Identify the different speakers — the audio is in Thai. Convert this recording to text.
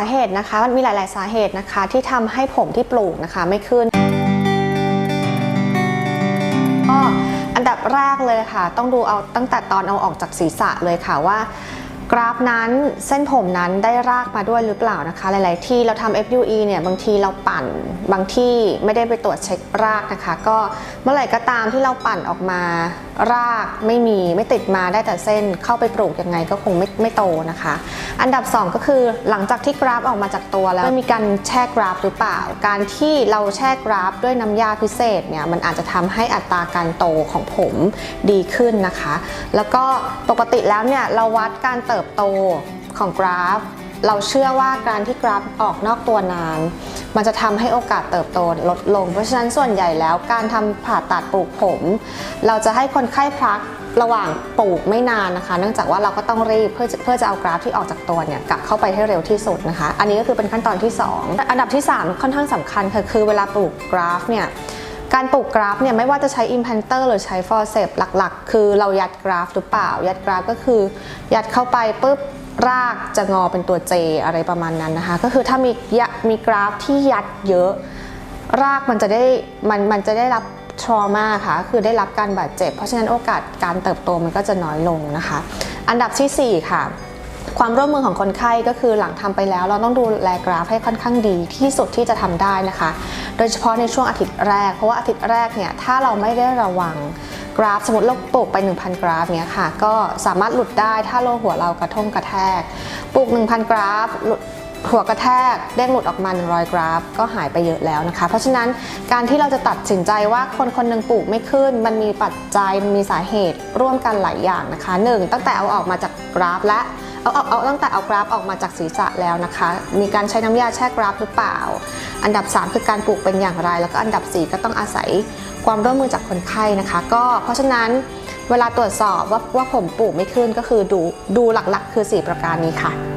Speaker 1: าเหตุนะคะ มันมีหลาย ๆ สาเหตุนะคะ ที่ทำให้ผมที่ปลูกนะคะไม่ขึ้นก็อันดับแรกเลยค่ะ ต้องดูเอาตั้งแต่ตอนเอาออกจากศีรษะเลยค่ะว่า กราฟนั้นเส้นผมนั้นได้รากมาด้วยหรือเปล่านะคะ หลาย ๆ ที่เราทำ FUE เนี่ยบางทีเราปั่นบางที่ไม่ได้ไปตรวจเช็ครากนะคะ ก็เมื่อไหร่ก็ตามที่เราปั่นออกมา รากไม่มีไม่ติดมาได้แต่เส้นเข้าไปปลูกยังไงก็คงไม่ไม่โตนะคะ อันดับ 2 ก็คือหลังจากที่กราฟออกมาจากตัวแล้วมีการแช่กราฟหรือเปล่า การที่เราแช่กราฟด้วยน้ำยาพิเศษเนี่ยมันอาจจะทำให้อัตราการโตของผมดีขึ้นนะคะ แล้วก็ปกติแล้วเนี่ยเราวัดการเติติบโตของกราฟ เราเชื่อว่าการที่กราฟออกนอกตัวนาน มันจะทำให้โอกาสเติบโตลดลง เพราะฉะนั้นส่วนใหญ่แล้วการทำผ่าตัดปลูกผม เราจะให้คนไข้พักระหว่างปลูกไม่นานนะคะ เนื่องจากว่าเราก็ต้องรีบเพื่อเพื่อจะเอากราฟที่ออกจากตัวเนี่ยกลับเข้าไปให้เร็วที่สุดนะคะ อันนี้ก็คือเป็นขั้นตอนที่ 2 อันดับที่ 3 ค่อนข้างสำคัญค่ะคือเวลาปลูกกราฟเนี่ย การปลูกกราฟเนี่ยไม่ว่าจะใช้ implanter หรือใช้ forceps หลักๆ คือเรายัดกราฟหรือเปล่า ยัดกราฟก็คือ ยัดเข้าไปปุ๊บรากจะงอเป็นตัว J อะไรประมาณนั้นนะคะ ก็คือถ้ามียะมีกราฟที่ยัดเยอะ รากมันจะได้มันมันจะได้รับ trauma ค่ะ คือได้รับการบาดเจ็บ เพราะฉะนั้นโอกาสการเติบโตมันก็จะน้อยลงนะคะ อันดับทีสี่4 ค่ะ ความร่วมมือของคนไข้ก็คือหลังทำไปแล้ว เราต้องดูแลกราฟให้ค่อนข้างดีที่สุดที่จะทำได้นะคะ โดยเฉพาะในช่วงอาทิตย์แรก เพราะว่าอาทิตย์แรกเนี่ยถ้าเราไม่ได้ระวังกราฟสมมติเราปลูกไป 1,000 กราฟเนี้ยค่ะก็สามารถหลุดได้ถ้าโลหัวเรากระทงกระแทก ปลูก 1,000 กราฟหัวกระแทกเด้งหลุดออกมา 100 กราฟ ก็หายไปเยอะแล้วนะคะ เพราะฉะนั้นการที่เราจะตัดสินใจว่าคนคนหนึ่งปลูกไม่ขึ้น มันมีปัจจัยมันมีสาเหตุร่วมกันหลายอย่างนะคะ 1. ตั้งแต่เอาออกมาจากกราฟและ เอาเอาเอาตั้งแต่เอากราฟออกมาจากศีรษะแล้วนะคะ มีการใช้น้ำยาแช่กราฟหรือเปล่า อันดับ 3 คือการปลูกเป็นอย่างไร แล้วก็อันดับ 4 ก็ต้องอาศัยความร่วมมือจากคนไข้นะคะ ก็เพราะฉะนั้นเวลาตรวจสอบว่าว่าผมปลูกไม่ขึ้นก็คือดูดูหลักๆ คือ 4 ประการนี้ค่ะ